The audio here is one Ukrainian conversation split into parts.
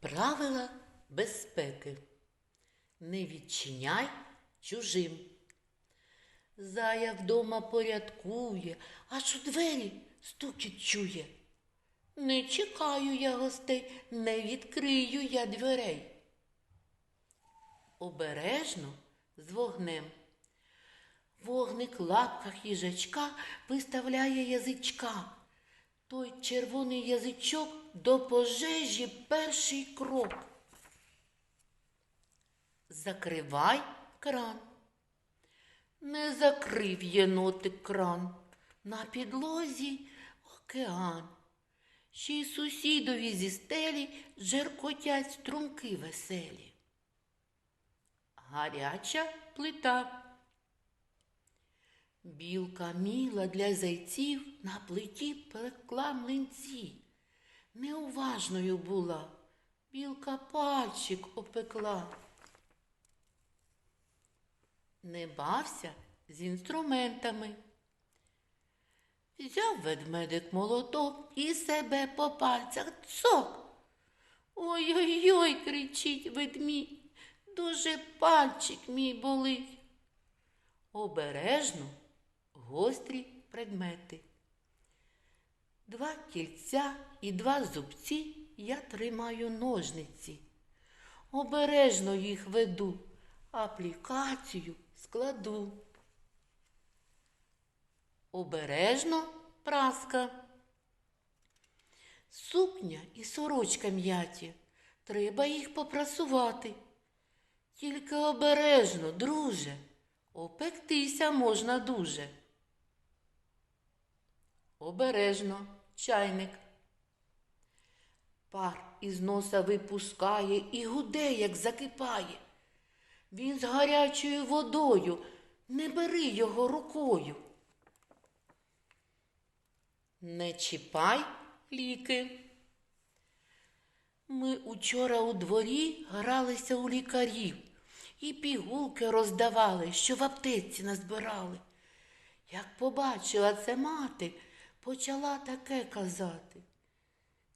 Правила безпеки. Не відчиняй чужим. Зая вдома порядкує, аж у двері стукіт чує. Не чекаю я гостей, не відкрию я дверей. Обережно з вогнем. Вогник лапках їжачка виставляє язичка. Той червоний язичок до пожежі перший крок. Закривай кран. Не закрив єнотик кран. На підлозі океан. Ще й сусідові зі стелі жеркотять струмки веселі. Гаряча плита. Білка міла для зайців на плиті пекла млинці. Неуважною була, білка пальчик опекла. Не бався з інструментами. Взяв ведмедик молоток і себе по пальцях цок. Ой-ой-ой, кричить ведмідь, дуже пальчик мій болить. Обережно гострі предмети. Два кільця і два зубці я тримаю ножниці. Обережно їх веду, аплікацію складу. Обережно праска. Сукня і сорочка м'яті. Треба їх попрасувати. Тільки обережно, друже, опектися можна дуже. Обережно, чайник. Пар із носа випускає і гуде, як закипає. Він з гарячою водою, не бери його рукою. Не чіпай ліки. Ми учора у дворі гралися у лікарів і пігулки роздавали, що в аптеці назбирали. Як побачила це мати, почала таке казати.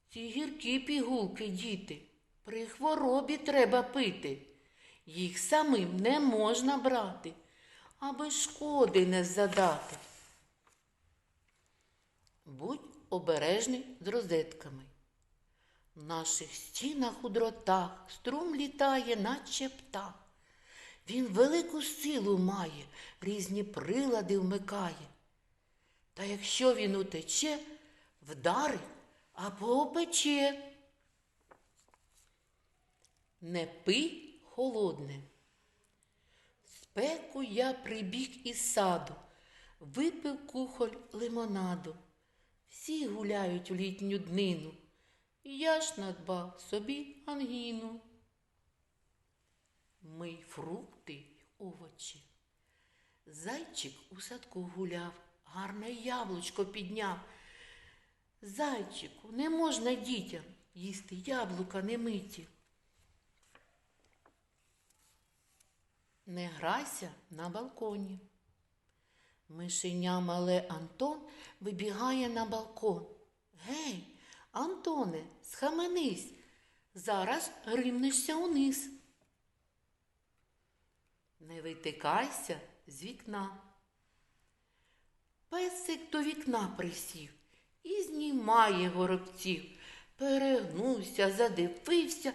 Ці гіркі пігулки, діти, при хворобі треба пити. Їх самим не можна брати, аби шкоди не задати. Будь обережний з розетками. В наших стінах у дротах струм літає, наче птах. Він велику силу має, різні прилади вмикає. Та якщо він утече, вдарить або опече. Не пий холодне. Спеку я прибіг із саду, випив кухоль лимонаду. Всі гуляють у літню днину. Я ж надбав собі ангіну. Мий фрукти й овочі. Зайчик у садку гуляв, гарне яблучко підняв. Зайчику, не можна дітям їсти яблука немиті. Не грайся на балконі. Мишеня мале Антон вибігає на балкон. Гей, Антоне, схаменись, зараз гримнешся униз. Не витикайся з вікна. Песик до вікна присів і знімає горобців. Перегнувся, задивився,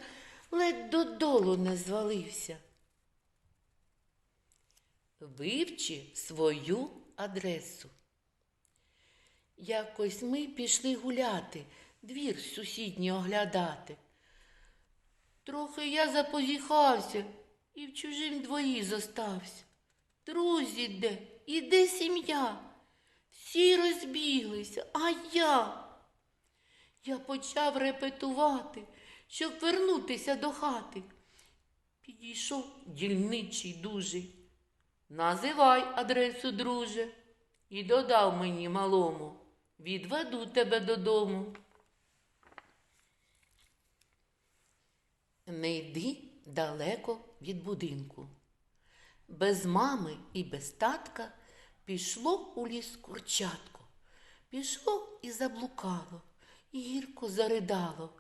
ледь додолу не звалився. Вивчи свою адресу. Якось ми пішли гуляти, двір сусідній оглядати. Трохи я запозіхався і в чужим дворі зостався. Друзі де, і де сім'я? Всі розбіглися, а я. Я почав репетувати, щоб вернутися до хати. Підійшов дільничий дужий. Називай адресу, друже, і додав мені малому. Відведу тебе додому. Не йди далеко від будинку. Без мами і без татка пішло у ліс курчатко. Пішло і заблукало, і гірко заридало,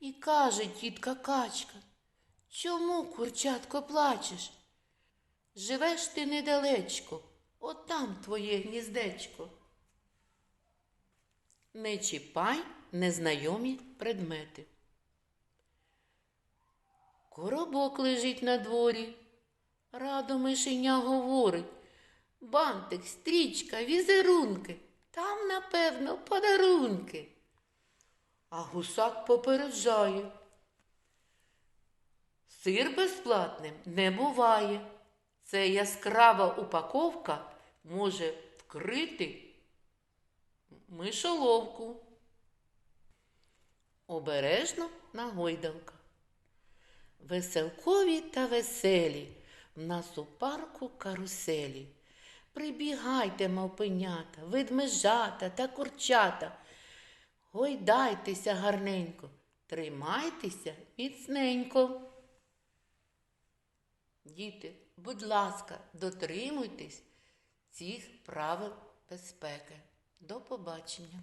І каже тітка качка, чому, курчатко, плачеш? Живеш ти недалечко, от там твоє гніздечко. Не чіпай незнайомі предмети. Коробок лежить на дворі. Радо мишеня говорить. Бантик, стрічка, візерунки. Там, напевно, подарунки. А гусак попереджає. Сир безплатним не буває. Це яскрава упаковка може вкрити мишоловку. Обережно на гойдалках. Веселкові та веселі, в нас у парку каруселі. Прибігайте, мавпенята, ведмежата та курчата. Гойдайтеся гарненько, тримайтеся міцненько. Діти, будь ласка, дотримуйтесь цих правил безпеки. До побачення.